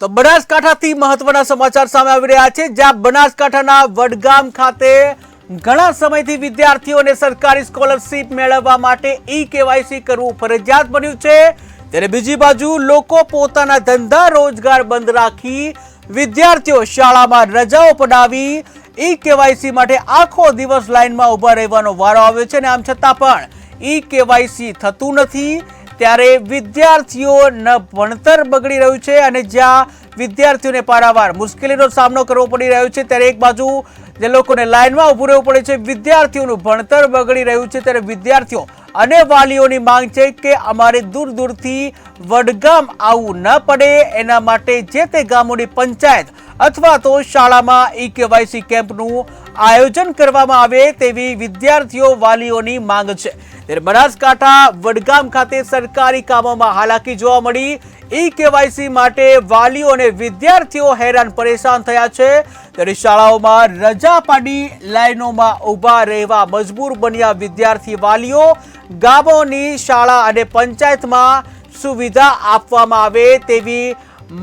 તો બનાસકાંઠાથી મહત્વના સમાચાર સામે આવી રહ્યા છે, જ્યાં બનાસકાંઠાના વડગામ ખાતે ઘણા સમયથી વિદ્યાર્થીઓને સરકારી સ્કોલરશીપ મેળવવા માટે ઈ કેવાયસી કરવું ફરજિયાત બન્યું છે. ત્યારે બીજી બાજુ લોકો પોતાના ધંધા રોજગાર બંધ રાખી વિદ્યાર્થીઓ શાળામાં રજાઓ પડાવી ઈ કેવાયસી માટે આખો દિવસ લાઈનમાં ઊભા રહેવાનો વારો આવ્યો છે અને આમ છતાં પણ ઈ કેવાયસી થતું નથી. ત્યારે વિદ્યાર્થીઓ ભણતર બગડી રહ્યું છે અને જ્યાં વિદ્યાર્થીઓને પારાવાર મુશ્કેલીનો સામનો કરવો પડી રહ્યો છે, ત્યારે એક બાજુ જે લોકોને લાઇનમાં ઊભું રહેવું પડે છે, વિદ્યાર્થીઓનું ભણતર બગડી રહ્યું છે, ત્યારે વિદ્યાર્થીઓ અને વાલીઓની માંગ છે કે અમારે દૂર દૂરથી વડગામ આવવું ન પડે. એના માટે જે તે ગામોની પંચાયત અથવા તો શાળામાં ઈ કેવાયસી કેમ્પનું આયોજન કરવામાં આવે તેવી વિદ્યાર્થીઓ વાલીઓની માંગ છે. બનાસકાંઠા વડગામ ખાતે સરકારી કામોમાં હાલાકી જોવા મળી. ઈ કેવાયસી માટે વાલીઓ અને વિદ્યાર્થીઓ હેરાન પરેશાન થયા છે. ત્યારે શાળાઓમાં રજા પાડી લાઈનોમાં ઊભા રહેવા મજબૂર બન્યા વિદ્યાર્થી વાલીઓ. ગામોની શાળા અને પંચાયતમાં સુવિધા આપવામાં આવે તેવી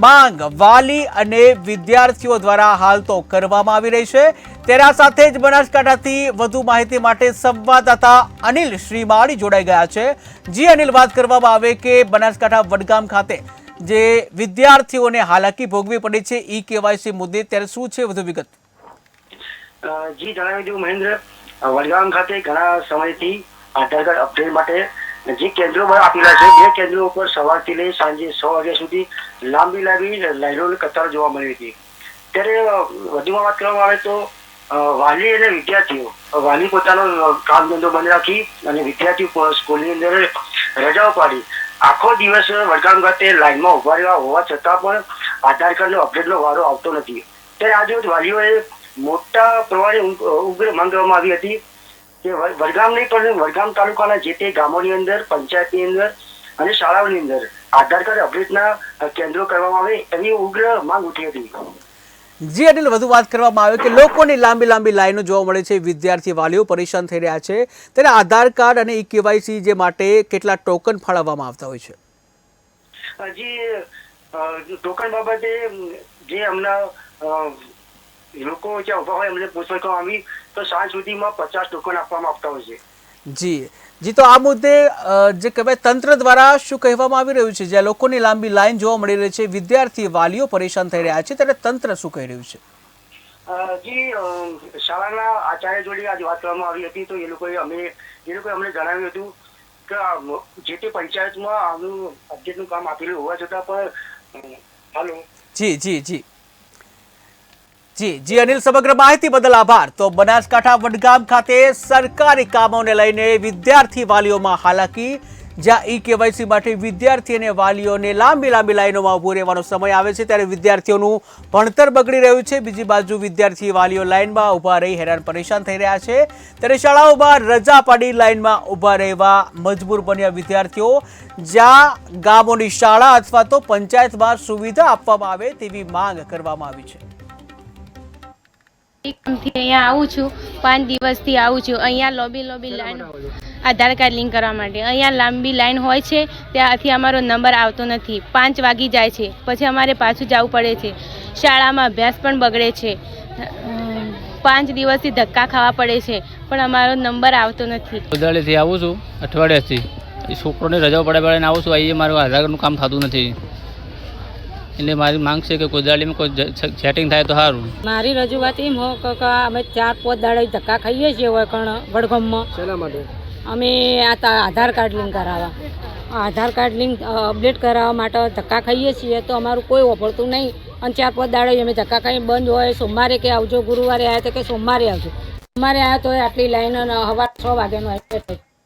માંગ વાલી અને વિદ્યાર્થીઓ દ્વારા હાલ તો કરવામાં આવી રહી છે. તેના સાથે જ બનાસકાંઠાથી વધુ માહિતી માટે સંવાદદાતા અનિલ શ્રીમાળી જોડાઈ ગયા છે. જી અનિલ, વાત કરવામાં આવે કે બનાસકાંઠા વડગામ ખાતે જે વિદ્યાર્થીઓને હાલાકી ભોગવી પડી છે, ઈ કેવાયસી મુદ્દે ત્યારે શું છે વધુ વિગત? જી જણાવી દઉં મહેન્દ્ર. વડગામ ખાતે ઘણા સમયથી આધાર કાર્ડ અપડેટ માટે જે કેન્દ્રો આપેલા છે જે કેન્દ્રો ઉપર સવારથી લઈ સાંજે છ વાગ્યા સુધી લાંબી લાંબી લાઈનોની કતાર જોવા મળી હતી. ત્યારે વધુમાં વાત કરવામાં આવે તો વાલી અને વિદ્યાર્થીઓ વાલી પોતાનો કામ ધંધો બંધ રાખી અને વિદ્યાર્થીઓ સ્કૂલની અંદર રજાઓ પાડી. આખો દિવસ વડગામ ખાતે લાઈનમાં ઊભા રહ્યા હોવા છતાં પણ આધાર કાર્ડનો અપડેટનો વારો આવતો નથી. ત્યારે આજે વાલીઓએ મોટા પ્રમાણે ઉગ- ઉગ્ર માંગવામાં આવી હતી કે વડગામ નહીં પણ વડગામ તાલુકાના જે તે ગામોની અંદર પંચાયતની અંદર અને શાળાઓની અંદર આધાર કાર્ડ અપડેટના કેન્દ્રો કરવામાં આવે એવી ઉગ્ર માંગ ઉઠી હતી. જી અનિલ વધુ વાત કરવામાં આવે કે લોકોની લાંબી લાંબી લાઈનો જોવા મળે છે વિદ્યાર્થી વાલીઓ પરેશાન થઈ રહ્યા છે. ત્યારે આધાર કાર્ડ અને ઈ કેવાયસી જે માટે કેટલા ટોકન ફાળવવામાં આવતા હોય છે? જી ટોકન બાબતે જે હમણાં લોકો જ્યાં ઊભા હોય એમને પૂછવા કરવામાં આવી તો સાંજ સુધીમાં પચાસ ટોકન આપવામાં આવતા હોય છે. જી. જી તો આ મુદ્દે જે કહેવાય તંત્ર દ્વારા શું કહેવામાં આવી રહ્યું છે? જ્યાં લોકોની લાંબી લાઈન જોવા મળી રહી છે વિદ્યાર્થી વાલીઓ પરેશાન થઈ રહ્યા છે ત્યારે તંત્ર શું કહી રહ્યું છે? જી શાળાના આચાર્ય જોડે આજે વાત કરવામાં આવી હતી તો એ લોકોએ અમે એ લોકોએ અમને જણાવ્યું હતું કે જે તે પંચાયતમાં આનું અપડેટનું કામ આપેલું હોવા છતાં પણ હાલો. જી જી જી. જી જી, અનિલ, સમગ્ર માહિતી બદલ આભાર. તો બનાસકાંઠા વડગામ ખાતે સરકારી કામોને લઈને વિદ્યાર્થી વાલીઓમાં હાલાકી, જ્યાં ઈ કેવાયસી માટે વિદ્યાર્થી અને વાલીઓને લાંબી લાંબી લાઈનોમાં ઊભું રહેવાનો સમય આવે છે, ત્યારે વિદ્યાર્થીઓનું ભણતર બગડી રહ્યું છે. બીજી બાજુ વિદ્યાર્થી વાલીઓ લાઈનમાં ઊભા રહી હેરાન, પરેશાન થઈ રહ્યા છે. ત્યારે શાળાઓમાં રજા પાડી લાઈનમાં ઊભા રહેવા મજબૂર બન્યા વિદ્યાર્થીઓ, જ્યાં ગામોની શાળા અથવા તો પંચાયતમાં સુવિધા આપવામાં આવે તેવી માંગ કરવામાં આવી છે. થી અહીંયા આવું છું પાંચ દિવસથી આવું છું. અહીંયા lobby lobby line Aadhaar card link કરવા માટે. અહીંયા લાંબી લાઈન હોય છે ત્યાંથી અમારો નંબર આવતો નથી. પાંચ વાગી જાય છે પછી અમારે પાછું જવું પડે છે. શાળામાં અભ્યાસ પણ બગડે છે. પાંચ દિવસથી ધક્કા ખાવા પડે છે પણ અમારો નંબર આવતો નથી. ઉદાળીથી આવું છું અઠવાડિયાથી. છોકરોને રજા પડે પડે આવું છું અહીં મારું આધાર કાર્ડનું કામ થતું નથી. એટલે મારી માંગ છે કે કોદાળીમાં કોઈ સેટિંગ થાય તો સારું. મારી રજૂઆત એમ હો કે અમે ચાર પાંચ દાડા ધક્કા ખાઈએ છીએ હવે કણ વડગામમાં. શેના માટે? અમે આ તા- આધાર કાર્ડ લિંક કરાવવા. આધાર કાર્ડ લિંક અપડેટ કરાવવા માટે ધક્કા ખાઈએ છીએ તો અમારું કોઈ વપરતું નહીં. અને ચાર પાંચ દાડે અમે ધક્કા ખાઈ બંધ હોય સોમવારે કે આવજો ગુરુવારે આવ્યા તો કે સોમવારે આવજો. સોમવારે આવ્યા તો આટલી લાઈન અને સવાર છ વાગ્યાનું આવી